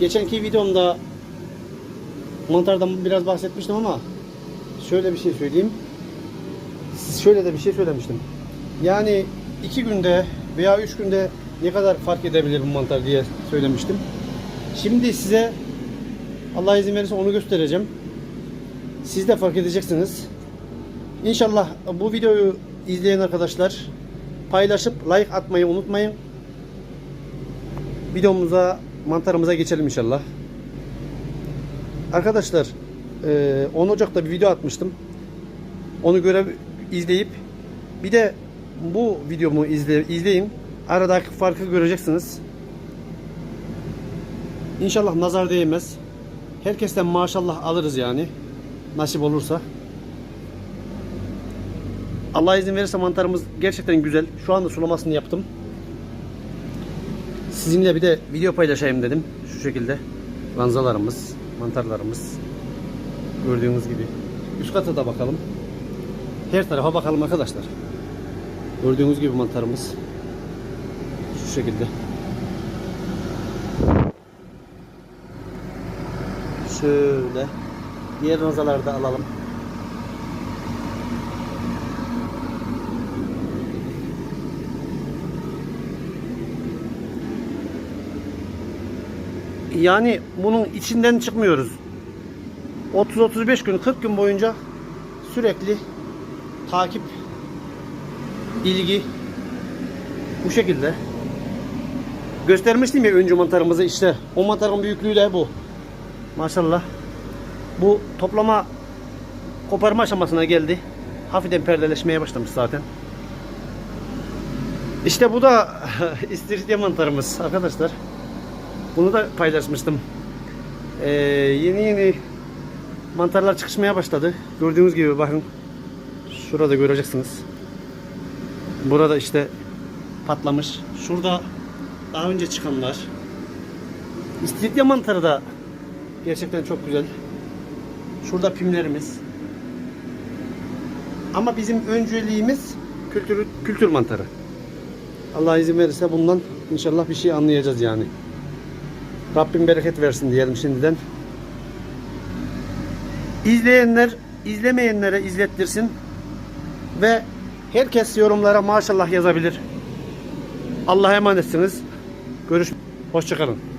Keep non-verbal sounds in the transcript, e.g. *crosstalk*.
geçenki videomda mantardan biraz bahsetmiştim ama şöyle bir şey söyleyeyim. Şöyle de bir şey söylemiştim. Yani iki günde veya üç günde ne kadar fark edebilir bu mantar diye söylemiştim. Şimdi size Allah izin verirse onu göstereceğim. Siz de fark edeceksiniz. İnşallah bu videoyu izleyen arkadaşlar paylaşıp like atmayı unutmayın. Videomuza, mantarımıza geçelim inşallah. Arkadaşlar eee, 10 Ocak'ta bir video atmıştım. Onu göre izleyip bir de bu videomu izle, izleyin. Aradaki farkı göreceksiniz. İnşallah nazar değmez. Herkesten maşallah alırız yani. Nasip olursa. Allah izin verirse mantarımız gerçekten güzel. Şu anda sulamasını yaptım. Sizinle bir de video paylaşayım dedim. Şu şekilde. Ranzalarımız, mantarlarımız. Gördüğünüz gibi. Üst kata da bakalım. Her tarafa bakalım arkadaşlar. Gördüğünüz gibi mantarımız. Şu şekilde. Şöyle. Diğer ranzaları da alalım. Yani bunun içinden çıkmıyoruz. 30-35 gün, 40 gün boyunca sürekli takip, ilgi bu şekilde. Göstermiştim ya öncü mantarımızı işte. O mantarın büyüklüğü de bu. Maşallah. Bu toplama koparma aşamasına geldi. Hafiften perdeleşmeye başlamış zaten. İşte bu da *laughs* istiridye mantarımız arkadaşlar. Bunu da paylaşmıştım. Ee, yeni yeni mantarlar çıkışmaya başladı. Gördüğünüz gibi bakın. Şurada göreceksiniz. Burada işte patlamış. Şurada daha önce çıkanlar. İstiridye mantarı da gerçekten çok güzel. Şurada pimlerimiz. Ama bizim önceliğimiz kültür, kültür mantarı. Allah izin verirse bundan inşallah bir şey anlayacağız yani. Rabbim bereket versin diyelim şimdiden. İzleyenler izlemeyenlere izlettirsin ve herkes yorumlara maşallah yazabilir. Allah'a emanetsiniz. Görüş. Hoşçakalın.